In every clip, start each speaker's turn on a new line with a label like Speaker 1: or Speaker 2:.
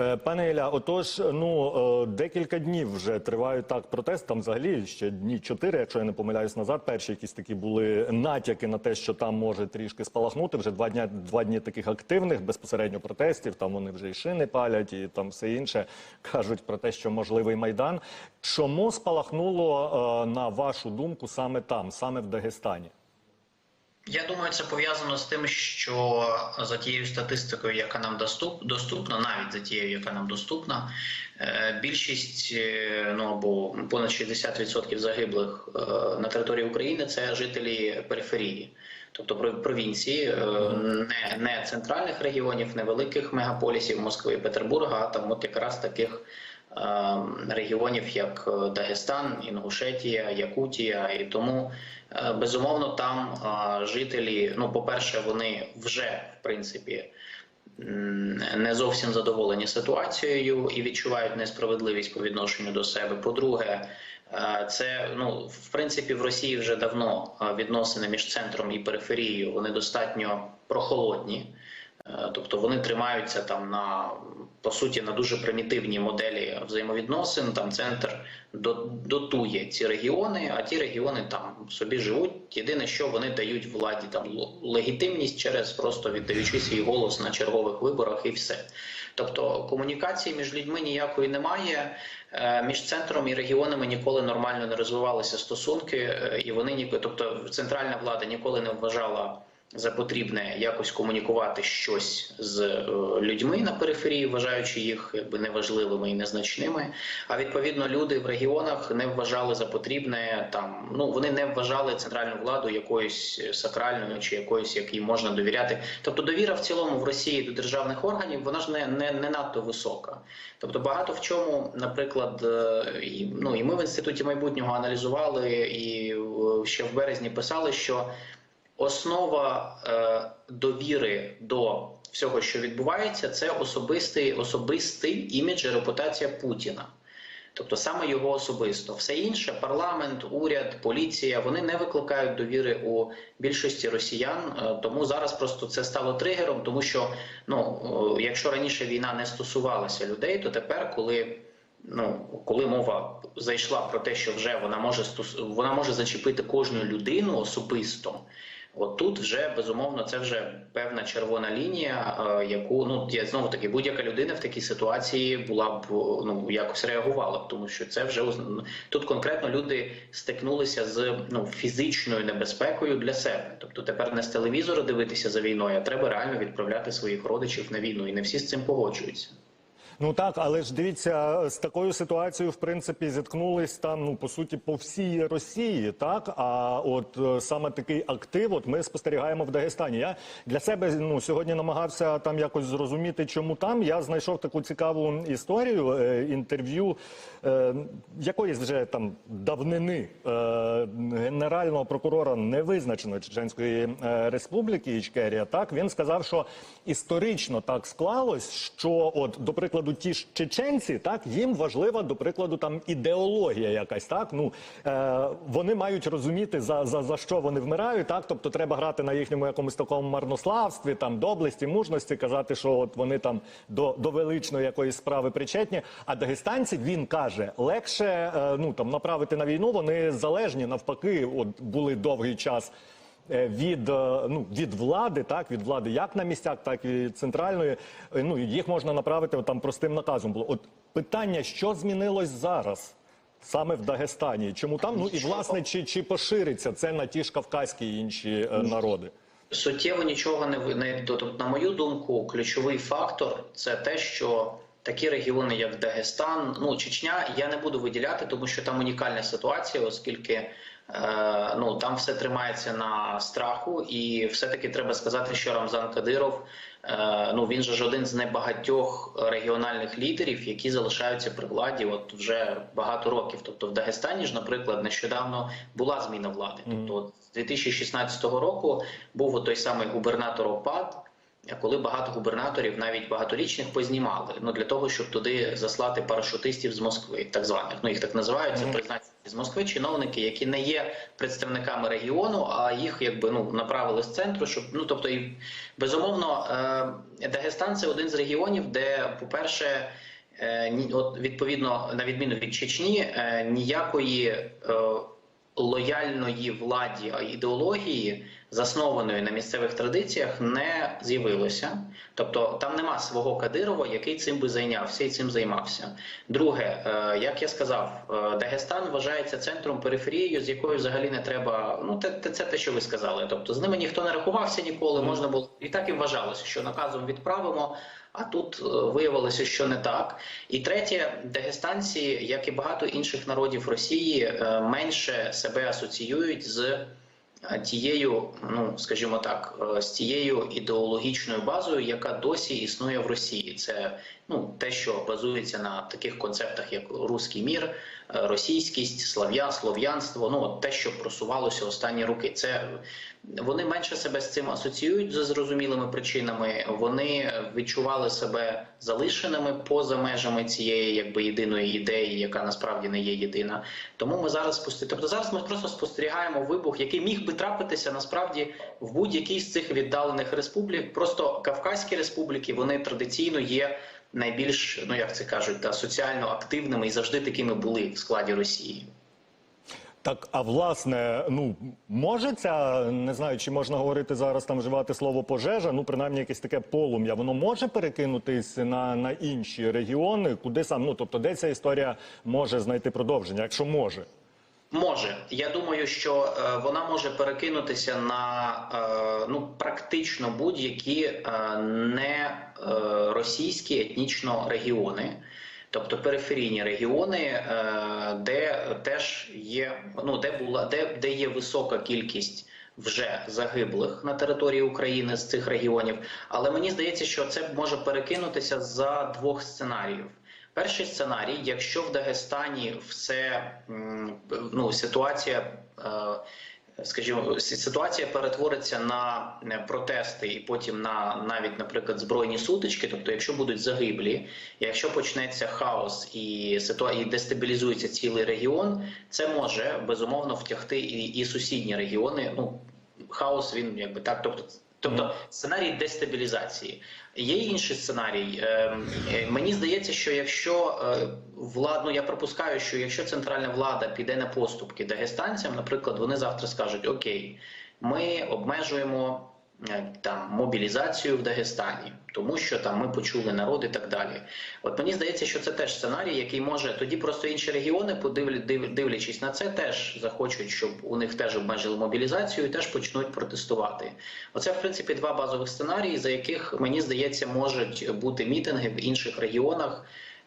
Speaker 1: Е, Пане Ілля, отож, ну е, декілька днів вже тривають так протести. Там взагалі ще дні чотири, якщо я не помиляюсь назад. Перші якісь такі були натяки на те, що там може трішки спалахнути. Вже два дня два дні таких активних безпосередньо протестів. Там вони вже і шини палять, і там все інше кажуть про те, що можливий майдан. Чому спалахнуло е, на вашу думку саме там, саме в Дагестані?
Speaker 2: Я думаю, це пов'язано з тим, що за тією статистикою, яка нам доступ, доступна, навіть за тією, яка нам доступна, е, більшість е, ну або понад 60% загиблих е, на території України це жителі периферії, тобто пров- провінції, не, не центральних регіонів, не великих мегаполісів Москви і Петербурга, а там от якраз таких. Е, Регіонів як е, Дагестан, Інгушетія, Якутія, і тому е, безумовно там е, жителі. Ну, по-перше, вони вже в принципі не зовсім задоволені ситуацією і відчувають несправедливість по відношенню до себе. По-друге, це ну в принципі в Росії вже давно відносини між центром і периферією вони достатньо прохолодні. Е, Тобто вони тримаються там на по суті на дуже примітивній моделі взаємовідносин. Там центр до- дотує ці регіони, а ті регіони там собі живуть. Єдине, що вони дають владі там легітимність через просто віддаючи свій голос на чергових виборах, і все. Тобто комунікації між людьми ніякої немає. Е, Між центром і регіонами ніколи нормально не розвивалися стосунки, е, і вони ні, тобто центральна влада ніколи не вважала за потрібне якось комунікувати щось з е, людьми на периферії, вважаючи їх якби неважливими і незначними. А відповідно люди в регіонах не вважали за потрібне там. Ну вони не вважали центральну владу якоюсь сакральною чи якоюсь, якій можна довіряти. Тобто довіра в цілому в Росії до державних органів вона ж не, не, не надто висока. Тобто багато в чому, наприклад, е, ну і ми в інституті майбутнього аналізували і е, ще в березні писали, що основа е, довіри до всього, що відбувається, це особистий, особистий імідж і репутація Путіна. Тобто саме його особисто, все інше, парламент, уряд, поліція, вони не викликають довіри у більшості росіян. Е, Тому зараз просто це стало тригером, тому що ну е, якщо раніше війна не стосувалася людей, то тепер, коли ну коли мова зайшла про те, що вже вона може стос- вона може зачепити кожну людину особисто. От тут вже безумовно це вже певна червона лінія, е, яку ну я знову таки будь-яка людина в такій ситуації була б ну якось реагувала, б, тому що це вже тут конкретно люди стикнулися з ну фізичною небезпекою для себе. Тобто тепер не з телевізору дивитися за війною, а треба реально відправляти своїх родичів на війну, і не всі з цим погоджуються.
Speaker 1: Ну так, але ж дивіться, з такою ситуацією, в принципі, зіткнулись там, ну по суті, по всій Росії, так. А от е, саме такий актив, от ми спостерігаємо в Дагестані. Я для себе ну сьогодні намагався там якось зрозуміти, чому там. Я знайшов таку цікаву історію е, інтерв'ю е, якоїсь вже там давнини е, генерального прокурора невизначеної Чеченської е, республіки Ічкерія. Так він сказав, що історично так склалось, що от до прикладу, ті ж чеченці, так їм важлива до прикладу там ідеологія якась. Так ну е, вони мають розуміти за, за, за що вони вмирають. Так, тобто треба грати на їхньому якомусь такому марнославстві, там доблесті, мужності, казати, що от вони там до, до величної якоїсь справи причетні. А дагестанці він каже, легше е, ну там направити на війну. Вони залежні навпаки, от були довгий час від, е, ну, від влади, так, від влади як на місцях, так і центральної. Е, Ну, їх можна направити там простим наказом було. От питання, що змінилось зараз? Саме в Дагестані, чому там? Ну і власне, чи, чи пошириться це на ті ж кавказькі і інші е, народи?
Speaker 2: Суттєво нічого не не тобто, на мою думку, ключовий фактор це те, що такі регіони, як Дагестан, ну Чечня, я не буду виділяти, тому що там унікальна ситуація, оскільки е, ну там все тримається на страху, і все-таки треба сказати, що Рамзан Кадиров. е, Ну він же ж один з небагатьох регіональних лідерів, які залишаються при владі, от вже багато років. Тобто в Дагестані ж, наприклад, нещодавно була зміна влади. Тобто, з 2016 року був той самий губернатор ОПАД, коли багато губернаторів, навіть багаторічних, познімали ну для того, щоб туди заслати парашутистів з Москви, так званих. Ну їх так називають, це призначені з Москви чиновники, які не є представниками регіону, а їх якби ну направили з центру, щоб ну тобто і безумовно е, Дагестан це один з регіонів, де, по-перше, е, от відповідно на відміну від Чечні, е, ніякої лояльної владі ідеології, заснованої на місцевих традиціях, не з'явилося. Тобто там нема свого Кадирова, який цим би зайнявся і цим займався. Друге, е, як я сказав, е, Дагестан вважається центром периферією, з якою взагалі не треба. Ну, те, це те, що ви сказали. Тобто з ними ніхто не рахувався ніколи. Можна було і так і вважалося, що наказом відправимо. А тут е, виявилося, що не так. І третє, дагестанці, як і багато інших народів Росії, менше себе асоціюють з тією, ну скажімо так, е, з тією ідеологічною базою, яка досі існує в Росії. Це ну те, що базується на таких концептах, як руський мір, е, російськість, слав'я, слов'янство. Ну те, що просувалося останні роки. Це вони менше себе з цим асоціюють за зрозумілими причинами. Вони відчували себе залишеними поза межами цієї якби єдиної ідеї, яка насправді не є єдина. Тому ми зараз спостерігаємо. Тобто зараз ми просто спостерігаємо вибух, який міг би трапитися насправді в будь-якій з цих віддалених республік. Просто Кавказькі республіки вони традиційно є найбільш, ну як це кажуть, та соціально активними і завжди такими були в складі Росії.
Speaker 1: Так, а власне, ну може ця, не знаю, чи можна говорити зараз там вживати слово пожежа, ну принаймні якесь таке полум'я, воно може перекинутись на, на інші регіони, куди сам, ну тобто, де ця історія може знайти продовження, якщо може.
Speaker 2: Може, я думаю, що е, вона може перекинутися на е, ну практично будь-які е, не російські етнічно регіони, тобто периферійні регіони, де теж є ну де була де, де є висока кількість. Вже загиблих на території України з цих регіонів, але мені здається, що це може перекинутися за двох сценаріїв. Перший сценарій, якщо в Дагестані все ну ситуація, е, скажімо, ситуація перетвориться на е, протести і потім на навіть, наприклад, збройні сутички, тобто, якщо будуть загиблі, якщо почнеться хаос і ситуа- і дестабілізується цілий регіон, це може безумовно втягти і, і сусідні регіони. Ну хаос він якби так, тобто. Тобто сценарій дестабілізації. Є інший сценарій. Е, е, Мені здається, що якщо е, влад, ну я припускаю, що якщо центральна влада піде на поступки дагестанцям, наприклад, вони завтра скажуть: Окей, ми обмежуємо там мобілізацію в Дагестані, тому що там ми почули народ і так далі. От мені здається, що це теж сценарій, який може тоді просто інші регіони, дивлячись на це, теж захочуть, щоб у них теж обмежили мобілізацію, і теж почнуть протестувати. Оце в принципі два базових сценарії, за яких мені здається можуть бути мітинги в інших регіонах.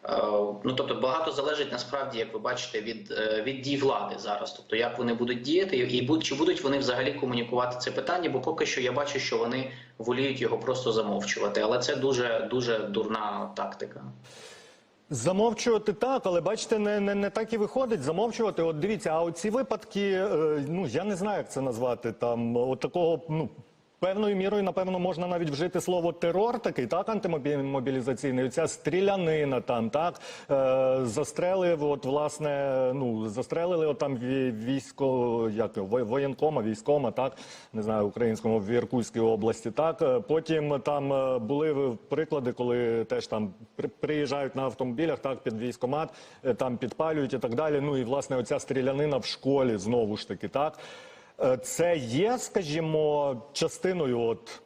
Speaker 2: Е, Ну тобто багато залежить насправді, як ви бачите, від, е, від дій влади зараз. Тобто, як вони будуть діяти, і чи будуть вони взагалі комунікувати це питання, бо поки що я бачу, що вони воліють його просто замовчувати. Але це дуже дуже дурна тактика.
Speaker 1: Замовчувати так, але бачите, не, не, не так і виходить. Замовчувати. От дивіться, а оці випадки, е, ну я не знаю, як це назвати. Там от такого, ну певною мірою, напевно, можна навіть вжити слово терор, такий так, антимобілізаційний. Оця стрілянина там, так е, застрелив, от власне, ну застрелили от там військо, як воєнкома, військома, так не знаю, українському в Іркутській області. Так Е, потім там е, були приклади, коли теж там при- приїжджають на автомобілях, так під військомат, е, там підпалюють і так далі. Ну і власне оця стрілянина в школі знову ж таки, так. Е, Це є, скажімо, частиною от,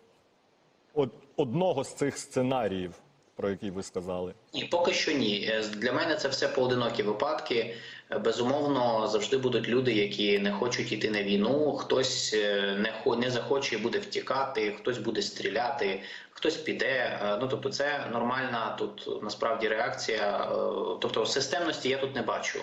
Speaker 1: от одного з цих сценаріїв, про які ви сказали.
Speaker 2: Ні, поки що ні. Е, Для мене це все поодинокі випадки. Е, Безумовно, завжди будуть люди, які не хочуть йти на війну. Хтось не хо не захоче і буде втікати, хтось буде стріляти, хтось піде. Ну тобто, це нормальна тут насправді реакція. Тобто, системності я тут не бачу.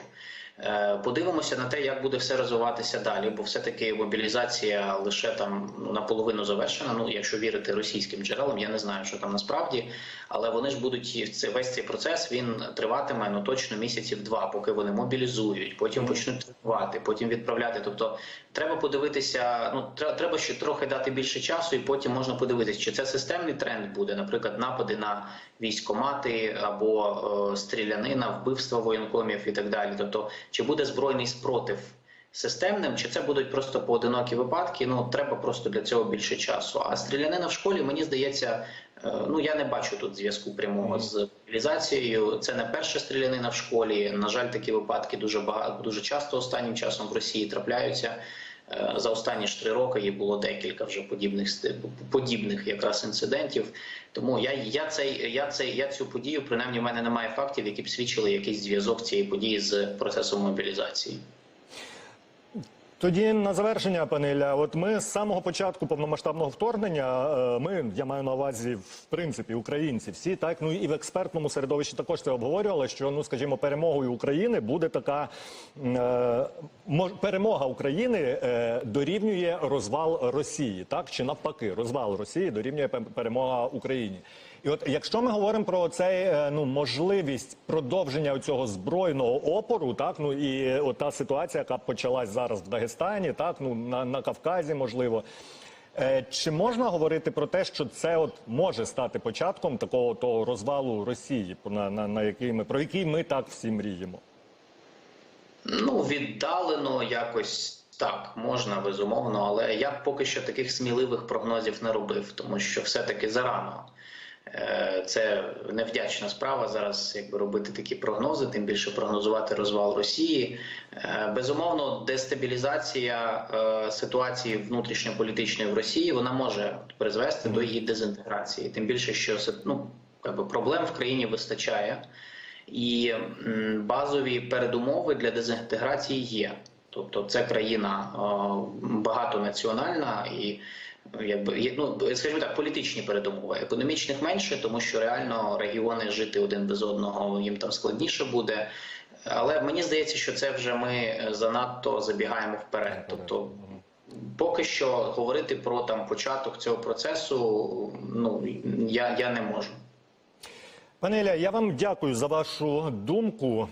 Speaker 2: Е, Подивимося на те, як буде все розвиватися далі, бо все-таки мобілізація лише там ну, наполовину завершена. Ну, якщо вірити російським джерелам, я не знаю, що там насправді, але вони ж будуть це весь цей процес він триватиме ну точно місяців два, поки вони мобілізують, потім почнуть тренувати, потім відправляти. Тобто, треба подивитися. Ну тре- треба ще трохи дати більше часу, і потім можна подивитися, чи це системний тренд буде, наприклад, напади на військомати або е, стрілянина, вбивства воєнкомів і так далі. Тобто, чи буде збройний спротив системним, чи це будуть просто поодинокі випадки? Ну треба просто для цього більше часу. А стрілянина в школі, мені здається, е, ну я не бачу тут зв'язку прямого з мобілізацією. Це не перша стрілянина в школі. На жаль, такі випадки дуже багато дуже часто останнім часом в Росії трапляються. Е, За останні ж три роки їх було декілька вже подібних подібних якраз інцидентів. Тому я, я цей я цей я цю подію, принаймні в мене немає фактів, які б свідчили якийсь зв'язок цієї події з процесом мобілізації.
Speaker 1: Тоді на завершення, пане Ілля, от ми з самого початку повномасштабного вторгнення, е, ми, я маю на увазі, в принципі, українці всі, так, ну і в експертному середовищі також це обговорювали, що, ну, скажімо, перемогою України буде така, е, перемога України е, дорівнює розвал Росії, так, чи навпаки, розвал Росії дорівнює пе- перемога Україні. І от якщо ми говоримо про цей е, ну можливість продовження цього збройного опору, так ну і от та ситуація, яка почалась зараз в Дагестані, так ну на, на Кавказі, можливо. Е, Чи можна говорити про те, що це от може стати початком такого того розвалу Росії, на, на, на який ми про який ми так всі мріємо?
Speaker 2: Ну, віддалено якось так можна, безумовно, але я поки що таких сміливих прогнозів не робив, тому що все-таки зарано. Е, Це невдячна справа зараз, якби робити такі прогнози, тим більше прогнозувати розвал Росії. Е, Безумовно, дестабілізація е, ситуації внутрішньополітичної в Росії вона може призвести до її дезінтеграції. Тим більше, що ну, якби проблем в країні вистачає. І базові передумови для дезінтеграції є. Тобто, це країна багатонаціональна і якби ну скажімо так, політичні передумови. Економічних менше, тому що реально регіони жити один без одного їм там складніше буде. Але мені здається, що це вже ми занадто забігаємо вперед. Тобто, поки що говорити про там початок цього процесу, ну я, я не можу.
Speaker 1: Пане Ілля, я вам дякую за вашу думку.